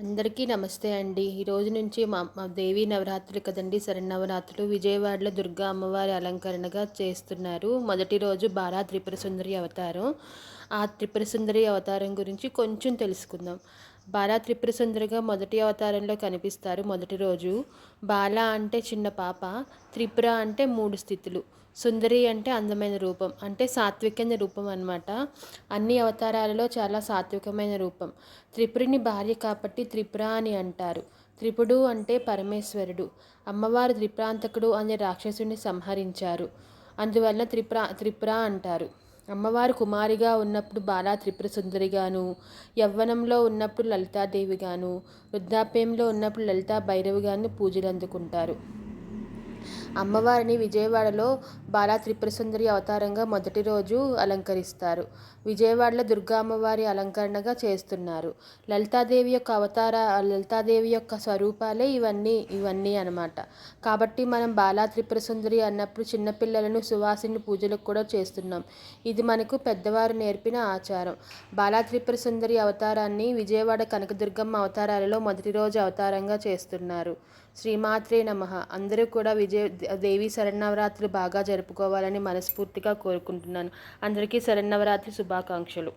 అందరికీ నమస్తే అండి. ఈ రోజు నుంచి మా మా దేవీ నవరాత్రులు కదండి శరన్నవరాత్రులు విజయవాడలో దుర్గా అమ్మవారి అలంకరణగా చేస్తున్నారు. మొదటి రోజు బాలా త్రిపుర సుందరి అవతారం. ఆ త్రిపుర సుందరి అవతారం గురించి కొంచెం తెలుసుకుందాం. బాలా త్రిపుర సుందరిగా మొదటి అవతారంలో కనిపిస్తారు. మొదటి రోజు బాల అంటే చిన్న పాప త్రిపుర అంటే మూడు స్థితులు సుందరి అంటే అందమైన రూపం అంటే సాత్వికమైన రూపం అనమాట అన్ని అవతారాలలో చాలా సాత్వికమైన రూపం. త్రిపురిని భార్య కాబట్టి త్రిపుర అని అంటారు. త్రిపుడు అంటే పరమేశ్వరుడు అమ్మవారు త్రిప్రాంతకుడు అనే రాక్షసుని సంహరించారు. అందువల్ల త్రిపుర త్రిపుర అంటారు. అమ్మవారు కుమారిగా ఉన్నప్పుడు బాలా త్రిపుర సుందరిగాను యవ్వనంలో ఉన్నప్పుడు లలితాదేవిగాను వృద్ధాప్యంలో ఉన్నప్పుడు లలితా భైరవిగాను పూజలు అందుకుంటారు అమ్మవారిని విజయవాడలో బాలా త్రిపురసుందరి అవతారంగా మొదటి రోజు అలంకరిస్తారు. విజయవాడలో దుర్గా అమ్మవారి అలంకరణగా చేస్తున్నారు. లలితాదేవి యొక్క అవతార లలితాదేవి యొక్క స్వరూపాలే ఇవన్నీ ఇవన్నీ అనమాట కాబట్టి మనం బాలా త్రిపురసుందరి అన్నప్పుడు చిన్నపిల్లలను సువాసిని పూజలకు కూడా చేస్తున్నాం. ఇది మనకు పెద్దవారు నేర్పిన ఆచారం. బాలా త్రిపురసుందరి అవతారాన్ని విజయవాడ కనకదుర్గమ్మ అవతారాలలో మొదటి రోజు అవతారంగా చేస్తున్నారు. శ్రీమాత్రే నమ. అందరూ కూడా విజయ దేవి శరన్నవరాత్రులు బాగా జరుపుకోవాలని మనస్ఫూర్తిగా కోరుకుంటున్నాను. అందరికీ శరన్నవరాత్రి శుభాకాంక్షలు.